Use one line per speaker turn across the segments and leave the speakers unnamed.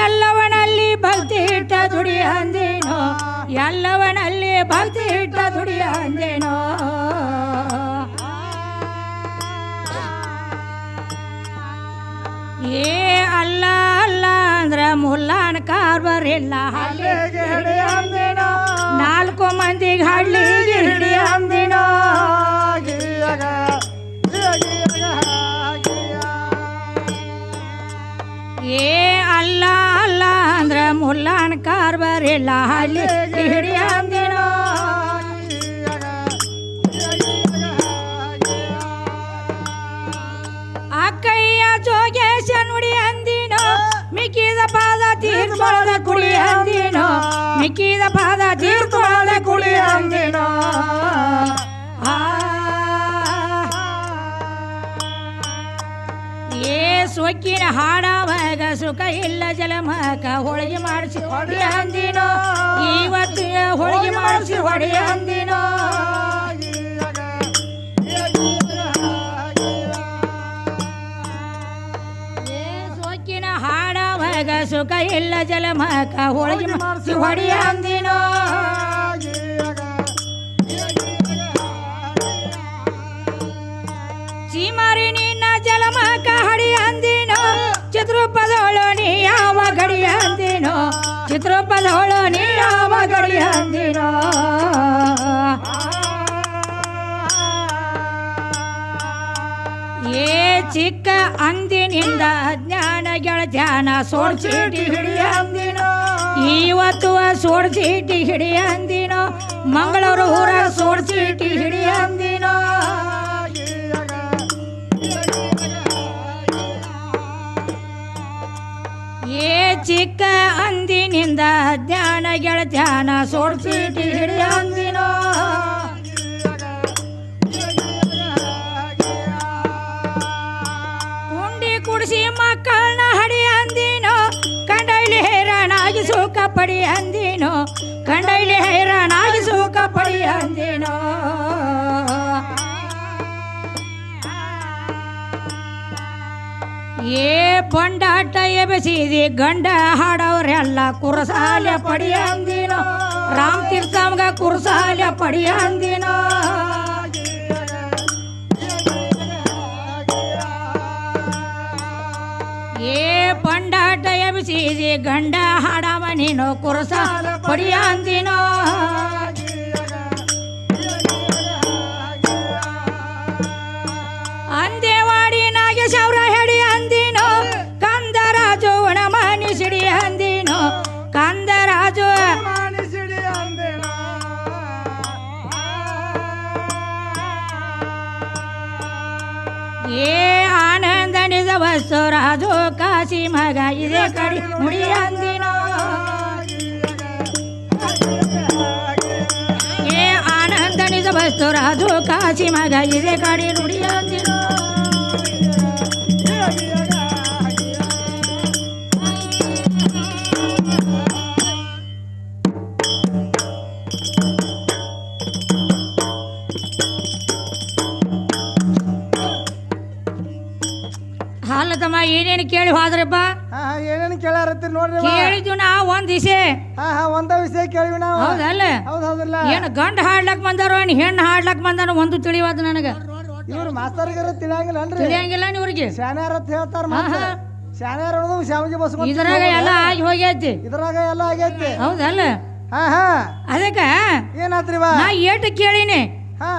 ಎಲ್ಲವನಲ್ಲಿ ಭಕ್ತಿ ಇಟ್ಟ ದುಡಿ ಅಂದೇನೋ? ಎಲ್ಲವನಲ್ಲಿ ಭಕ್ತಿ ಇಟ್ಟ ದುಡಿ ಅಂದೇನೋ? ಏ ಅಲ್ಲ ಅಲ್ಲ ಅಂದ್ರ ಮುಲ್ಲಾನ
ಕಾರ್ಬರ್
ನಾಲ್ಕು ಮಂದಿಗೆ ಹಳ್ಳಿ ಹಿಡಿ ಅಂದಿನೋ? ಏ ಅಲ್ಲ ಮುಲ್ಲಾನ ಕಾರ್ಬರಿಲ್ಲ ಹಳ್ಳಿಗೆ ಹಿಡಿ ಅಂದಿನೋ
ಗಿಯಗ, ಗಿಯ ಗಿಯಗ, ಗಿಯ.
ಅಕ್ಕಯ್ಯ ಜೋಗೇಶ ನುಡಿ ಅಂದಿನೋ ಮಿಕ್ಕಿದ ಪಾದ ತೀರ್ಕೊಳ್ಳದ ಕುಡಿ ಅಂದಿನೋ ಮಿಕ್ಕಿದ ಏ ಹಾಡಾವಾಗ ಸುಖ ಇಲ್ಲ ಜಲಮಕ ಹೋಳಿಗೆ ಮಾಡಿಸಿ ಹೊಡಿ ಅಂದಿನೋ. ಇವತ್ತು ಹೋಳಿಗೆ ಮಾಡಿಸಿ ಹೊಡಿ ಅಂದಿನೋ. ಸೊಕ್ಕಿನ ಹಾಡವಾಗ ಸುಖ ಇಲ್ಲ ಜಲಮಕ ಹೋಳಿಗೆ ಮಾಡಿಸಿ ಹೊಡಿ ಅಂದಿನೋ. ಚಿತ್ರೂಪದವಳು ನೀ ಯಾವ ಗಡಿ ಅಂದಿನೋ ಏ ಚಿಕ್ಕ ಅಂದಿನಿಂದ ಜ್ಞಾನ ಗೆಳ ಧ್ಯಾನ ಸೋಡ್ಸಿಟ್ಟಿ ಹಿಡಿಯ ಅಂದಿನೋ. ಇವತ್ತು ಸೋಡ್ಸಿಟ್ಟಿ ಹಿಡಿ ಅಂದಿನೋ. ಮಂಗಳೂರು ಊರ ಸೋಡ್ಸಿಟ್ಟಿ ಹಿಡಿ ಅಂದಿನೋ. ಚಿಕ್ಕ ಅಂದಿನಿಂದ ಧ್ಯಾನ ಗೆಳತ್ಯಾನ ಸೋಡ್ಸಿಟಿ ಹಿಡಿ ಅಂದಿನೋ. ಉಂಡಿ ಕುಡಿಸಿ ಮಕ್ಕಳನ್ನ ಹಡಿ ಅಂದಿನೋ. ಕಂಡೈಲಿ ಹೈರಾಣಾಗಿ ಸುಖ ಪಡಿ ಅಂದಿನೋ. ಕಂಡೈಲಿ ಹೈರಾಣಾಗಿ ಸುಖ ಪಡಿ ಅಂದಿನೋ. ಏ ಪೊಂಡಾಟ ಎಬಸಿದಿ ಗಂಡ ಹಾಡವ್ರೆಲ್ಲ ಕುರಸಾಲೆ ಪಡಿ ಅಂದಿನೋ. ರಾಮ್ ತೀರ್ಥಮ್ಗ ಕುರಸಾಲೆ ಪಡಿ ಅಂದಿನೋ. ಏ ಪಂಡಾಟ ಎಬಸಿದಿ ಗಂಡ ಹಾಡವ ನೀನು, ಕುರಸಾಲ ಪಡಿ ಏ ಆನಂದ ನಿಜ ವಸ್ತು ರಾಜು ಕಾಶಿ ಮಗ ಇದೇ ಕಡಿ ಮುಡಿ ಅಂದಿನೋ ಏ ಆನಂದ ನಿಜ ವಸ್ತು ರಾಜು ಕಾಶಿ ಮಗ ಇದೇ ಕಡಿ ನುಡಿ ಅಂದಿನೋ ಹೋದ್ರಪ್ಪ
ಹಾ ಏನೇನು ಕೇಳಾರತ್ತೀರಿ ನೋಡ್ರಿ
ಕೇಳಿದ್ವಿ ನಾ ಒಂದ್ ದಿಸೆ
ಹಾ ಹಾ ಒಂದ ವಿಷಯ ಕೇಳಿವಿ ನಾವು.
ಹೌದಲ್ಲ
ಹೌದ್ ಹೌದಿಲ್ಲ
ಏನು ಗಂಡ ಹಾಡ್ಲಕ್ ಬಂದಾರ ಏನು ಹೆಣ್ಣು ಹಾಡ್ಲಕ್ ಬಂದಾನ ಒಂದು ತಿಳಿವಾದ ನನಗೆ.
ಇವ್ರು ಮಾಸ್ತರ್ಗಾರ ತಿಳಿಯಂಗಿಲ್ಲ ಅನ್ರಿ.
ತಿಳಿಯಂಗಿಲ್ಲ ನೀವ್ರಿಗೆ
ಶಾನ್ಯಾರ ಅಂತ ಹೇಳ್ತಾರ
ಹಾ.
ಶಾನ್ಯಾರ ಅನ್ನೋದು ಶಾವಿಗೆ ಬಸ್ಕೊಂಡ್
ಇದ್ರಾಗ ಎಲ್ಲ ಆಗಿ ಹೋಗೈತಿ
ಇದ್ರಾಗ ಎಲ್ಲ ಆಗೈತಿ.
ಹೌದಲ್ಲ
ಹಾ ಹಾ.
ಅದಕ್ಕ
ಏನಾತ್ರಿ ಬಾ?
ನಾ ಏಟು ಕೇಳಿನಿ.
ಹಾ.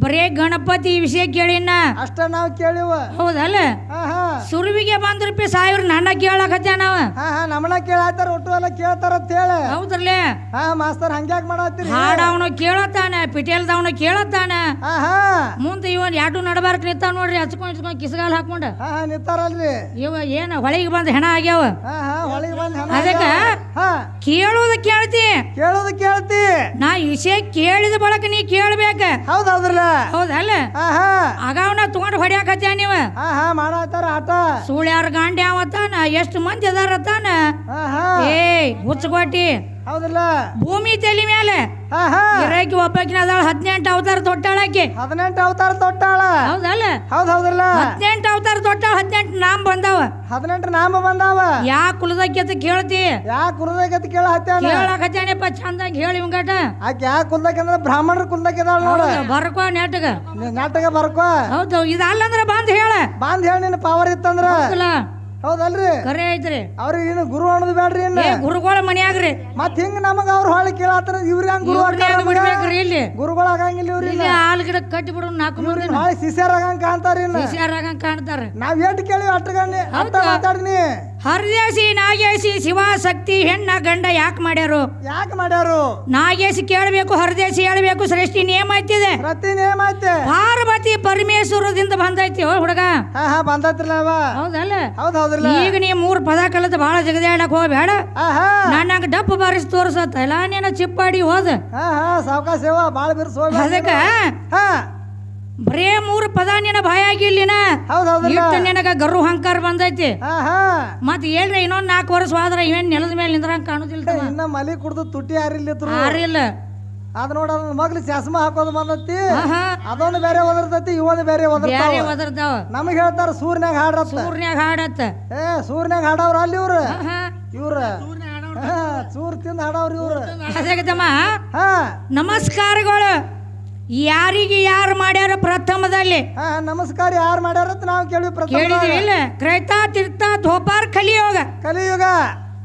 ಬರೇ ಗಣಪತಿ ವಿಷಯ ಕೇಳಿನ?
ಅಷ್ಟ ನಾವು ಕೇಳಿವ.
ಹೌದಲ್ಲ? ಸುರುವಿಗೆ ಬಂದ್ ರೂಪಿ ಸಾವಿರ ನನ್ನ ಕೇಳಕತ್ತೆ ನಾವ.
ಆಹಾ ನಮ್ಮನ ಕೇಳಾತಾರ ಒಟ್ಟು ಎಲ್ಲ ಕೇಳ್ತಾರ ಅಂತ ಹೇಳ.
ಹೌದ್ರಲ್ಲೇ?
ಹಾ ಮಾಸ್ತರ್ ಹಂಗ್ಯಾಕ್ ಮಾಡತ್ತೀರಿ?
ಹಾಡವನು ಕೇಳತ್ತಾನ ಪಿಟೇಲ್ದವನು ಕೇಳತ್ತಾನ ಮುಂದೆ ಇವನ್ ಯಾಟು ನಡಬಾರ್ಕ್ ನಿಂತಾವ ನೋಡ್ರಿ ಹಚ್ಕೊಂಡ್ ಹಚ್ಕೊಂಡ್ ಕಿಸಗಾಲ್ ಹಾಕೊಂಡ
ನಿಂತಾರಲ್ರಿ.
ಇವ ಏನ ಹೊಳಿಗೆ ಬಂದ ಹೆಣ ಆಗ್ಯಾವ. ಅದಕ್ಕ? ಕೇಳೋದ ಕೇಳ್ತಿ.
ಕೇಳೋದು ಕೇಳ್ತಿ.
ನಾ ವಿಷಯ ಕೇಳಿದ ಬಳಕ ನೀ ಕೇಳ್ಬೇಕ.
ಹೌದ್ ಹೌದ್ರಲ್ಲ.
ಹೌದಲ್ಲ
ಹಾ
ಅಗಾವನ ತಗೊಂಡ್ ಹೊಡ್ಯಾಕತ್ಯ ನೀವ?
ಮಾಡತ್ತಾರ ಆಟ.
ಸುಳ್ಯಾರ ಗಾಂಡ್ಯಾವತ್ತಾನ ಎಷ್ಟು ಮಂದಿ
ಅದಾರತ್ತಾನ
ಏ ಹುಚ್ಚಗೋಟಿ
ಹೌದಿಲ್ಲ?
ಭೂಮಿ ತಲೆ ಮೇಲೆ
ಹಾ ಹಾ.
ಇರಾಕಿ ಒಬ್ಬಾಕಿನ ಅದಾಳ ಹದಿನೆಂಟು ಅವತಾರ ತೊಟ್ಟಾಳಾಕಿ
ಹದಿನೆಂಟು ಅವತಾರ ತೊಟ್ಟಾಳ?
ಹೌದಲ್ಲ?
ಹೌದ್ ಹೌದಲ್ಲ.
ಹದಿನೆಂಟು ಅವತಾರ ತೊಟ್ಟಾಳ ಹದಿನೆಂಟು ನಾಮ ಬಂದಾವ.
ಹದಿನೆಂಟು ನಾಮ ಬಂದಾವ?
ಯಾ ಕುಲದಕ್ಕೆ ಅಂತ ಕೇಳ್ತಿ.
ಯಾ ಕುಲದಾಗತ್ ಕೇಳ ಹತ್ಯಾನ?
ಕೇಳಾಕತ್ತಾನೆಪ್ಪ ಚಂದಾಗಿ ಹೇಳಿ ಇವಂಗಟ
ಆಕೆ ಯಾ ಕುಲ್ದಕ್ಕೆ ಅಂದ್ರೆ ಬ್ರಾಹ್ಮಣರ ಕುಲಕ್ಕೆ ನೋಡ.
ಬರ್ಕೋ ನೆಟ್ಟಗ
ನಾಟಕ ಬರ್ಕೋ?
ಹೌದು ಇದಲ್ಲಂದ್ರ ಬಂದ್ ಹೇಳ.
ಬಂದ್ ಹೇಳ ನಿನ್ನ ಪವರ್ ಇತ್ತಂದ್ರ?
ಹೌದಲ್ಲ?
ಹೌದಲ್ರಿ?
ಕರೆ ಐತ್ರಿ.
ಅವ್ರಿಗೆ ಏನು ಗುರು ಅನ್ನೋದು ಬೇಡ್ರಿ ಏನ್
ಏ ಗುರುಗಳ ಮನ್ಯಾಗ್ರಿ.
ಮತ್ ಹಿಂಗ್ ನಮಗ ಅವ್ರ ಹೊಳಿ ಕೇಳತ್ತಾರ ಇವ್ರಿ ಹಂಗ ಗುರು
ಇವ್ರ್ನ್ಯಾಗ
ಆಗ್ತಾರ
ಬಿಡ್ಬೇಕ್ರಿ ಇಲ್ಲಿ?
ಗುರುಗಳ ಆಗಂಗಿಲ್ಲ ಇವ್ರಿ
ಇಲ್ಲಿ ಹಾಲು ಗಿಡ ಕಟ್ಟಿ ಬಿಡು ನಾಲ್ಕು ಮಂದಿ
ಹೊಳಿ ಶಿಷ್ಯರ್ ಆಗಂಗ ಕಾಣ್ತಾರ ಇನ್ನ.
ಹುಷಾರಾಗಂಗ್ ಕಾಣ್ತಾರ
ನಾವ್ ಏಟ್ ಕೇಳಿ ಅಟ್ಟಗಣ್ಣಿ ಅಂತ ಮಾತಾಡ್ನಿ
ಹರದೇಸಿ ನಾಗೇಸಿ ಶಿವಾಸಕ್ತಿ ಹೆಣ್ಣ ಗಂಡ ಯಾಕೆ ಮಾಡ್ಯಾರು?
ಯಾಕೆ ಮಾಡ್ಯಾರು?
ನಾಗೇಶಿ ಕೇಳಬೇಕು ಹರದೇಸಿ ಹೇಳಬೇಕು ಶ್ರೇಷ್ಠಿ ನೇಮ ಐತಿದೆ.
ಪ್ರತಿ ನೇಮ ಐತೆ.
ಪಾರ್ವತಿ ಪರಮೇಶ್ವರದಿಂದ ಬಂದೈತಿ ಓ ಹುಡುಗ.
ಹಾ ಹಾ ಬಂದತ್ರಲ್ಲ
ಹೌದಲ್ಲ?
ಹೌದ್ ಹೌದ್ರಲ್ಲ.
ಈಗ ನೀ ಮೂರ್ ಪದ ಕಲಿತು ಬಹಳ ಜಗದಾಡಕ್ ಹೋಗ್ಬೇಡ. ನನ್ನಂಗ ಡಪ್ಪು ಬಾರಿಸಿ ತೋರ್ಸ ಎಲ್ಲ ನೀನ ಚಿಪ್ಪಾಡಿ ಹೋದ.
ಹಾ ಹಾ ಸಾವ್ಕಾಶ ಸೇವಾ ಬಾಳ ಬಿರ್ಸ್
ಅದಕ್ಕೆ
ಹಾ.
ಬರೇ ಮೂರು ಪದ ನಿನ ಭಯ
ಆಗಿಲ್ಲಿನ ಇಟ್ಟ
ಇಟ್ಟು ನಿನಗ ಗರು ಹಂಕಾರ ಬಂದೈತಿ.
ಹಾ ಹಾ.
ಮತ್ ಹೇಳ್ರಿ ಇನ್ನೊಂದ್ ನಾಲ್ಕು ವರ್ಷ ಹೋದ್ರ ಇವೇನ್ ನೆಲದ ಮೇಲೆ ನಿಂದ್ರ ಕಾಣುದಿಲ್ಲ ತಮ್ಮ.
ಇನ್ನ ಮಲಿ ಕುಡ್ದು ತುಟ್ಟಿ ಯಾರಿಲ್ಲಿತ್ರು
ಆರಿಲ್ಲ
ಅದ್ ನೋಡ ಅದ್ ಮಗ್ಳು ಚಸ್ಮ ಹಾಕೋದು ಬಂದತಿ. ಅದೊಂದು ಬೇರೆ ಒದರ್ತೈತಿ ಇವೊಂದು ಬೇರೆ
ಬ್ಯಾರೆ ಒದರ್ತಾವ.
ನಮಗ್ ಹೇಳ್ತಾರ ಸೂರ್ನ್ಯಾಗ ಹಾಡತ್ತ.
ಸೂರ್ನ್ಯಾಗ ಹಾಡತ್ತ.
ಏ ಸೂರ್ನ್ಯಾಗ ಹಾಡವ್ರ ಅಲ್ಲಿ ಇವ್ರ? ಇವ್ರ? ಹಾ, ಸೂರ್ ತಿಂದ ಹಾಡವ್ರ ಇವ್ರ.
ನಮಸ್ಕಾರಗಳು. ಯಾರಿಗೆ ಯಾರು ಮಾಡ್ಯಾರ ಪ್ರಥಮದಲ್ಲಿ?
ಹಾ ನಮಸ್ಕಾರ ಯಾರು ಮಾಡ್ಯಾರತ್ ನಾವು ಕೇಳಿ ಪ್ರಥಮ
ಇಲ್ಲ. ಕ್ರೈತಾ ತೀರ್ಥ ಧೋಪಾರ್ ಕಲಿಯೋಗ.
ಕಲಿಯುಗ.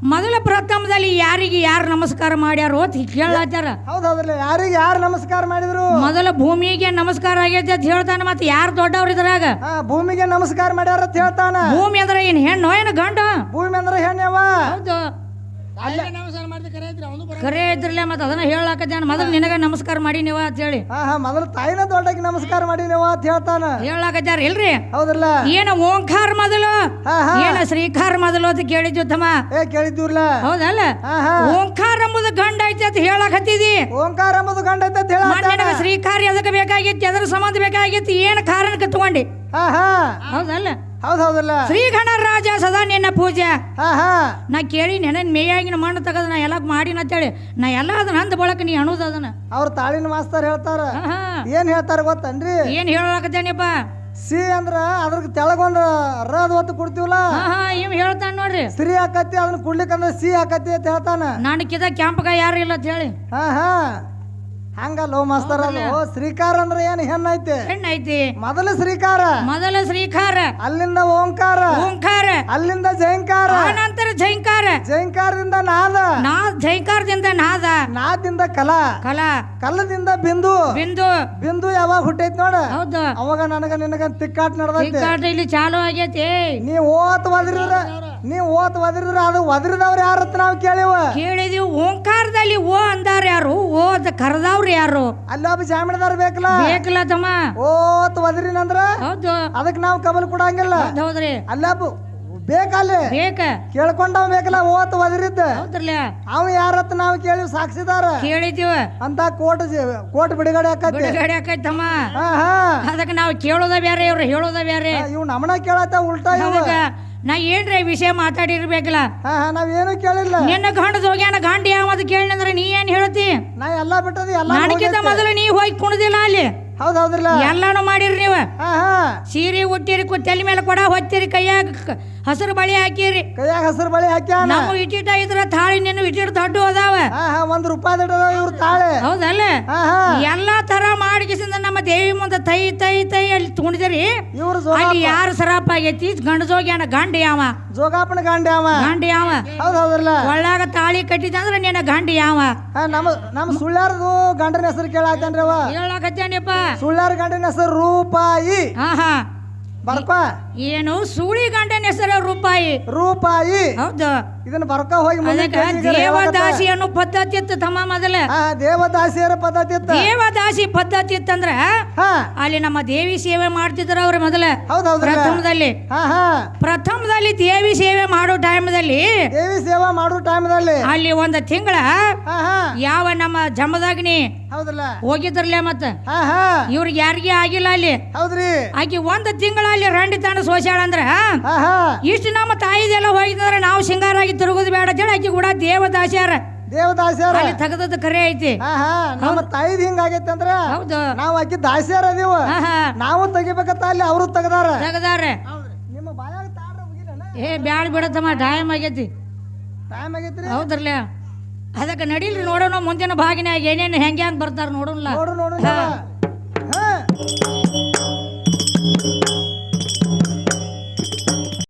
ಮೊದಲ ಪ್ರಥಮದಲ್ಲಿ ಯಾರಿಗೆ ಯಾರು ನಮಸ್ಕಾರ ಮಾಡ್ಯಾರ ಅಂತ ಕೇಳತ್ತಾರ.
ಹೌದು ಹೌದ್ರಲ್ಲ ಯಾರಿಗೆ ಯಾರು ನಮಸ್ಕಾರ ಮಾಡಿದ್ರು?
ಮೊದಲ ಭೂಮಿಗೆ ನಮಸ್ಕಾರ ಆಗೈತೆ ಅಂತ ಹೇಳ್ತಾನೆ ಮತ್ತೆ ಯಾರು ದೊಡ್ಡವ್ರು ಇದ್ರಾಗ?
ಹಾ ಭೂಮಿಗೆ ನಮಸ್ಕಾರ ಮಾಡ್ಯಾರ ಅಂತ ಹೇಳ್ತಾನ.
ಭೂಮಿ ಅಂದ್ರೆ ಏನ್ ಹೆಣ್ಣು ಏನು ಗಂಡು?
ಭೂಮಿ ಅಂದ್ರೆ ಹೆಣ್ಣವ
ಹೌದು. ಕರೆ ಇದ್ರಲ್ಲ ಮತ್ತೆ ಅದನ್ನ ಹೇಳಾಕತ್ತೆ ಮೊದಲು ನಿನಗ ನಮಸ್ಕಾರ ಮಾಡಿ ನೀವ ಅಂತ ಹೇಳಿ.
ಹಾ ಹಾ ಮೊದಲು ತಾಯಿನ ದೊಡ್ಡಕ್ಕೆ ನಮಸ್ಕಾರ ಮಾಡಿ ನೀವು ಅಂತ ಹೇಳ್ತಾನ.
ಹೇಳಾಕತ್ತಾರ ಇಲ್ರಿ?
ಹೌದಲ್ಲ
ಏನ ಓಂಕಾರ ಮೊದಲು?
ಹಾ ಹಾ.
ಏನ ಶ್ರೀಕಾರ ಮೊದಲು ಅಂತ ಕೇಳಿದ್ವಿ ತಮ್ಮ
ಏ
ಹೌದಲ್ಲ?
ಹಾ ಹಾ.
ಓಂಕಾರ ಎಂಬುದು ಗಂಡ ಐತಿ ಅಂತ ಹೇಳಕತ್ತಿದಿ
ಓಂಕಾರ ಎಂಬುದು ಗಂಡ ಐತೆ ಅಂತ ಹೇಳ
ಶ್ರೀಕಾರ ಎದಕ್ಕೆ ಬೇಕಾಗಿತ್ತು ಎದ್ರ ಸಂಬಂಧ ಬೇಕಾಗಿತ್ತು ಏನ್ ಕಾರಣಕ್ಕೆ ತಗೊಂಡಿ?
ಹಾ ಹಾ.
ಹೌದಲ್ಲ?
ಹೌದ್ ಹೌದಲ್ಲ
ಶ್ರೀ ಗಣರಾಜ ಸದಾ ನಿನ್ನ ಪೂಜೆ
ಹಾ ಹಾ.
ನಾ ಕೇಳಿ ನೆನ ಮೇಯಾಗಿನ ಮಣ್ಣು ತೆಗೆದು ನಾ ಎಲ್ಲ ಮಾಡಿನ ಅಂತೇಳಿ. ನಾ ಎಲ್ಲ ಅದನ್ನ ಅಂದ ಬಳಕ ನೀ ಅನ್ನೋದು ಅದನ್ನ.
ಅವ್ರ ತಾಳಿನ ಮಾಸ್ತರ್ ಹೇಳ್ತಾರ.
ಹಾ.
ಏನ್ ಹೇಳ್ತಾರ ಗೊತ್ತನ್ರಿ?
ಏನ್ ಹೇಳಕತ್ತೇನಪ್ಪ
ಸಿ ಅಂದ್ರ ಅದ್ರ ತೆಳಗೊಂಡ ರ ಹೊತ್ತು ಒತ್ತು ಕೊಡ್ತೀವಲ್ಲ?
ಹಾ ಹಾ ಇವ್ ಹೇಳ್ತಾನ ನೋಡ್ರಿ.
ಸ್ತ್ರೀ ಆಕತಿ ಅದನ್ನ ಕುಡ್ಲಿಕ್ಕಂದ್ರ ಸಿ ಆಕತಿ ಅಂತ ಹೇಳ್ತಾನ.
ಕಿದ ಕ್ಯಾಂಪ್ಗ ಯಾರು ಇಲ್ಲ ಅಂತ ಹೇಳಿ
ಹಾ ಹಾ. ಹಂಗಲ್ಲ ಮಾಸ್ತರ್ ಅದು ಶ್ರೀಕಾರ ಅಂದ್ರೆ ಏನ್ ಹೆಣ್ಣೈತೆ?
ಹೆಣ್ಣೈತಿ.
ಮೊದಲ ಶ್ರೀಕಾರ.
ಮೊದಲ ಶ್ರೀಕಾರ.
ಅಲ್ಲಿಂದ ಓಂಕಾರ.
ಓಂಕಾರ.
ಅಲ್ಲಿಂದ ಜಯಂಕಾರ
ನಂತರ ಜಯಂಕಾರ
ಜಯಂಕಾರದಿಂದ ನಾದ.
ನಾ ಜೈಂಕಾರದಿಂದ ನಾದ.
ನಾದಿಂದ ಕಲಾ.
ಕಲಾ.
ಕಲದಿಂದ ಬಿಂದು.
ಬಿಂದು.
ಬಿಂದು ಯಾವಾಗ ಹುಟ್ಟೈತಿ ನೋಡ?
ಹೌದು.
ಅವಾಗ ನನಗ ನಿನಗ ತಿಕ್ಕಾಟ
ನಡೆದ ಇಲ್ಲಿ ಚಾಲು ಆಗೈತಿ
ನೀ ಓತ್ ಒದರಿದ್ರ ನೀ ಓತ್ ಒದರಿದ್ರ ಅದು ಒದರಿದವ್ರ ಯಾರತ್ ನಾವು ಕೇಳಿವ.
ಕೇಳಿದೀವಿ ಓಂಕಾರದಲ್ಲಿ ಓ ಅಂದಾರ ಯಾರು? ಓ ಅಂತ ಕರೆದವ್ರು ಯಾರು?
ಅಲ್ಲೊಬ್ಬ ಜಾಮೀನದಾರ ಬೇಕಲ್ಲ?
ಬೇಕಲ್ಲ ತಮ್ಮ
ಓತ್ ಒದರಿನಂದ್ರ
ಹೌದು.
ಅದಕ್ಕೆ ನಾವು ಕಬಲ್ ಕೊಡಂಗಿಲ್ಲ.
ಹೌದ್ ಹೌದ್ರಿ.
ಅಲ್ಲೊಬ್ಬ ಬೇಕಲ್ಲಿ?
ಬೇಕ.
ಕೇಳ್ಕೊಂಡವ್ ಬೇಕಲ್ಲ ಓತ್ ಒದರಿದ್ದ?
ಹೌದ್ರಲ್ಲ.
ಅವ ಹತ್ರ ನಾವು ಕೇಳಿ ಸಾಕ್ಷಿದಾರ
ಕೇಳಿದೀವ.
ಅಂತ ಕೋಟ್ ಕೋಟ್ ಬಿಡುಗಡೆ ಆಕತಿ.
ಬಿಡುಗಡೆ ತಮ್ಮ
ಹಾ ಹಾ
ಅದಕ್ಕೆ ನಾವು ಕೇಳೋದ ಬೇರೆ ಇವ್ರು ಹೇಳೋದ ಬೇರೆ
ಇವ್ ನಮ್ಮನ ಕೇಳತ್ತ ಉಲ್ಟಾ ಇವ
ಅದಕ್ಕ ನಾ ಏನ್ರಿ ವಿಷಯ ಮಾತಾಡಿರ್ಬೇಕಲ್ಲ.
ಹಾ ಹಾ ನಾವ್ ಏನು ಕೇಳಿಲ್ಲ.
ನಿನ್ನ ಗಂಡದ ಹೋಗ್ಯಾನ ಗಂಡ ಕೇಳಿ ಅಂದ್ರೆ ನೀ ಏನ್ ಹೇಳ್ತಿ?
ನಾ ಎಲ್ಲ ಬಿಟ್ಟದಿ ಎಲ್ಲ
ನನಗಿಂತ ಮೊದಲು ನೀ ಹೋಗಿ ಕುಣದಿಲ್ಲ ಅಲ್ಲಿ.
ಹೌದ್ ಹೌದ್ರಲ್ಲ
ಎಲ್ಲಾನು ಮಾಡಿರಿ ನೀವು.
ಹಾ ಹಾ.
ಸೀರೆ ಉಟ್ಟಿರಿ ತಲೆ ಮೇಲೆ ಕೊಡ ಹೊತ್ತಿರಿ ಕೈಯಾಗ ಹಸಿರು ಬಳಿ ಹಾಕಿರಿ.
ಕೈಯಾಗ ಹಸಿರು ಬಳಿ ಹಾಕ್ಯಾನ?
ನಾವು ಇಟ್ಟಿಟ ಇದ್ರ ತಾಳಿ ನಿನ್ನ ಇಟ್ಟಿಟ್ ದೊಡ್ಡ ಅದಾವ.
ಒಂದ್ ರೂಪಾಯಿ ದೊಡ್ಡ ಇವ್ರ ತಾಳೆ.
ಹೌದಲ್ಲ? ಎಲ್ಲಾ ತರ ಮಾಡಿಕಿಸಿಂದ ನಮ್ಮ ದೇವಿ ಮುಂದೆ ತೈ ತೈ ತೈ ಅಲ್ಲಿ ತುಣಿದಿರಿ
ಇವ್ರ
ಅಲ್ಲಿ ಯಾರು ಸರಾಪ ಆಗೈತಿ? ಗಂಡ ಜೋಗ್ಯಾನ ಗಂಡ ಯಾವ
ಜೋಗಾಪನ ಗಂಡ ಯಾವ
ಗಂಡ ಯಾವ
ಹೌದಲ್ಲ
ಒಳ್ಳಾಗ ತಾಳಿ ಕಟ್ಟಿದ ಅಂದ್ರೆ ನಿನ್ನ ಗಂಡ ಯಾವ
ನಮ್ಮ ನಮ್ಮ ಸುಳ್ಳಾರದು ಗಂಡನ ಹೆಸರು ಕೇಳಾಕನ್ರಿ ಅವ.
ಹೇಳಕತ್ತೇನಪ್ಪ
ಸುಳ್ಳ್ಯಾರ ಗಂಡನ ಹೆಸರು ರೂಪಾಯಿ.
ಹಾ ಹಾ.
ಬರ್ಪ.
ಏನು ಸೂಳಿ ಹೆಸರು ರೂಪಾಯಿ.
ರೂಪಾಯಿ.
ಹೌದು.
ಇದನ್ನ ಬರ್ಕ ಹೋಗಿ ಮುಂದೆ
ಅದಕ್ಕ ದೇವದಾಸಿ ಅನ್ನೋ ಪದ್ಧತಿ ಇತ್ತು ತಮ್ಮ ಮೊದಲ.
ಹಾ ದೇವದಾಸಿಯರ ಪದ್ಧತಿ ಇತ್ತ
ದೇವದಾಸಿ ಪದ್ಧತಿ ಇತ್ತಂದ್ರ
ಹಾ.
ಅಲ್ಲಿ ನಮ್ಮ ದೇವಿ ಸೇವೆ ಮಾಡ್ತಿದ್ರ ಅವ್ರ ಮೊದಲ.
ಹೌದ್
ಪ್ರಥಮದಲ್ಲಿ.
ಹಾ ಹಾ.
ಪ್ರಥಮದಲ್ಲಿ ದೇವಿ ಸೇವೆ ಮಾಡೋ ಟೈಮ್ದಲ್ಲಿ
ದೇವಿ ಸೇವಾ ಮಾಡೋ ಟೈಮ್ದಲ್ಲಿ
ಅಲ್ಲಿ ಒಂದು ತಿಂಗಳ
ಹಾ ಹಾ.
ಯಾವ ನಮ್ಮ ಜಮದಾಗ್ನಿ
ಹೌದಲ್ಲ
ಹೋಗಿದ್ರಲ್ಲ ಮತ್ತ? ಇವ್ರಿಗೆ ಯಾರಿಗೆ ಆಗಿಲ್ಲ ಅಲ್ಲಿ.
ಹೌದ್ರಿ.
ಆಕಿ ಒಂದು ತಿಂಗಳ ಅಲ್ಲಿ ರಂಡಿ ತಾಣ ಸೋಸ್ಯಾಳ ಅಂದ್ರ
ಹಾ? ಹಾ
ಇಷ್ಟು ನಮ್ಮ ತಾಯಿದೆಲ್ಲ ಹೋಗಿದ್ರೆ ನಾವು ಸಿಂಗಾರಾಗಿ ತಿರುಗುದು ಬೇಡ ಅಂತೇಳಿ ಆಕಿ ಕೂಡ ದೇವದಾಸ್ಯಾರ.
ದೇವದಾಸ್ಯಾರ.
ಅಲ್ಲಿ ತೆಗೆದದ್ದು ಕರೆ ಐತಿ.
ನಮ್ಮ ತಾಯಿದ್ ಹಿಂಗಾಗೈತೆ ಅಂದ್ರ
ಹೌದು.
ನಾವು ಆಕಿ ದಾಸ್ಯಾರ ನೀವು.
ಹಾ ಹಾ.
ನಾವು ತೆಗಿಬೇಕಂತ ಅಲ್ಲಿ ಅವರು ತೆಗದಾರ.
ತೆಗದಾರೆ.
ನಿಮ್ಮ ಬಾಯಾಗ ತಾಡ್ರ
ಏ ಬ್ಯಾಳ ಬಿಡತ್ತಮ್ಮ ಟೈಮ್ ಆಗೈತಿ.
ಟೈಮ್ ಆಗೈತ್ರಿ?
ಹೌದ್ರಲ್ಲ. ಅದಕ್ಕೆ ನಡೀಲ್ರಿ ನೋಡೋಣ ಮುಂದಿನ ಭಾಗಿನ ಏನೇನು ಹೆಂಗೆ ಅಂತ ಬರ್ತಾರ ನೋಡೋಣ
ನೋಡು ನೋಡು.